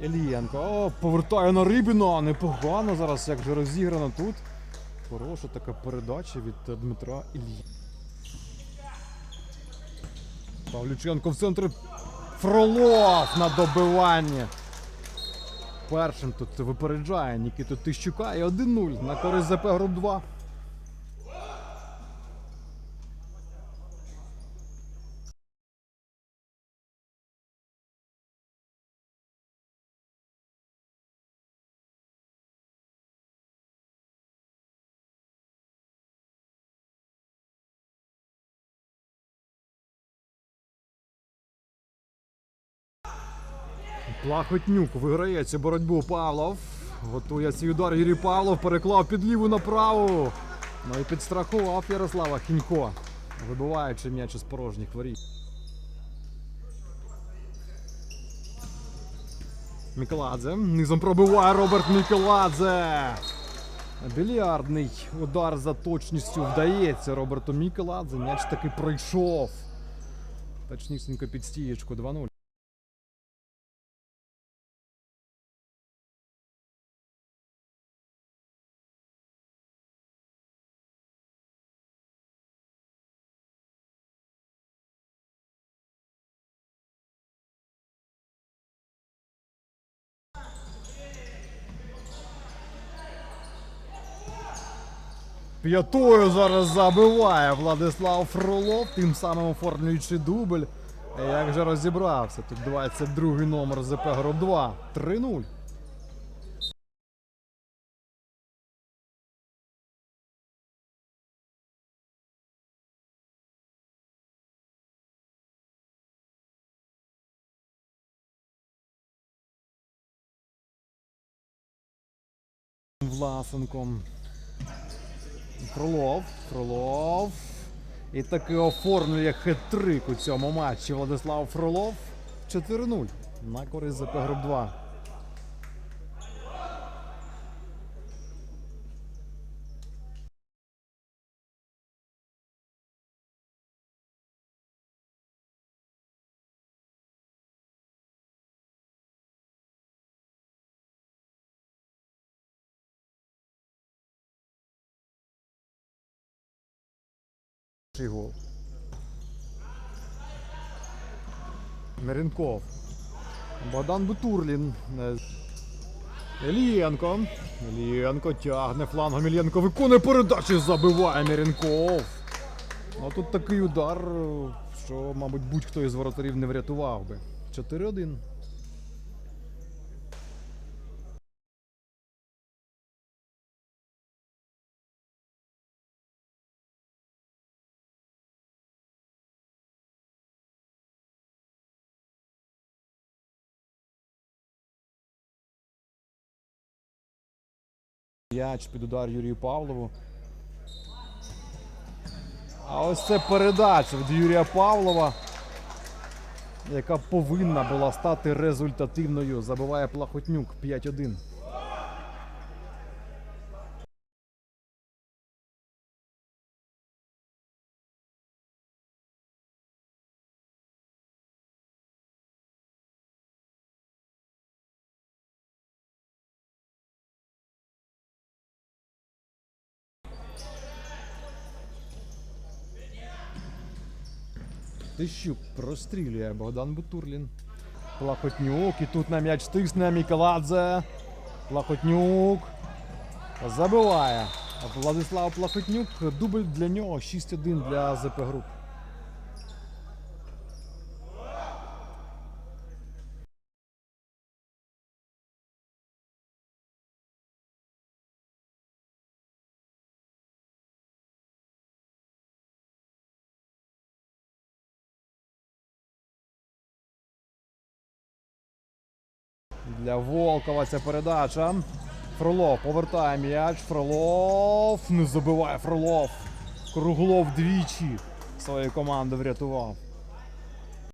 Ілієнко. О, повертає на Рибіна. Непогано зараз, як же розіграно тут. Хороша така передача від Дмитра Іллі. Павлюченко в центрі. Фролов на добиванні. Першим тут випереджає Нікіту Тищука і 1-0 на користь ЗП Груп 2. Плахотнюк виграє цю боротьбу Павлов. Готує свій удар Юрій Павлов, переклав під ліву на. Ну і підстрахував Ярослава Хінько, вибиваючи м'яч із порожніх воріт. Мікеладзе. Низом пробиває Роберт Мікеладзе. Більярдний удар за точністю вдається Роберту Мікеладзе. М'яч таки пройшов. Точнісінько під стієчку 2-0. П'ятою зараз забиває Владислав Фролов, тим самим оформлюючи дубль. Як же розібрався? Тут 22 номер ЗП Гроб 2. 3-0. Власенком. Фролов, Фролов. І таки оформлює хет-трик у цьому матчі Владислав Фролов. 4-0 на користь ЗП Груп 2. Перший. Меренков. Богдан Бутурлін. Ілієнко. Ілієнко тягне флангом. Ілієнко виконує передачу. Забиває Меренков. Ну тут такий удар, що, мабуть, будь-хто із воротарів не врятував би. 4-1. М'яч під удар Юрію Павлову. А ось це передача від Юрія Павлова, яка повинна була стати результативною. Забиває Плахотнюк 5-1. Тищук прострілює Богдан Бутурлін. Плахотнюк. І тут на м'яч тисне Мікеладзе. Плахотнюк. Забиває. Владислав Плахотнюк. Дубль для нього 6-1 для ЗП груп. Для Волкова ця передача. Фролов повертає м'яч. Фролов. Не забиває Фролов. Круглов двічі свою команду врятував.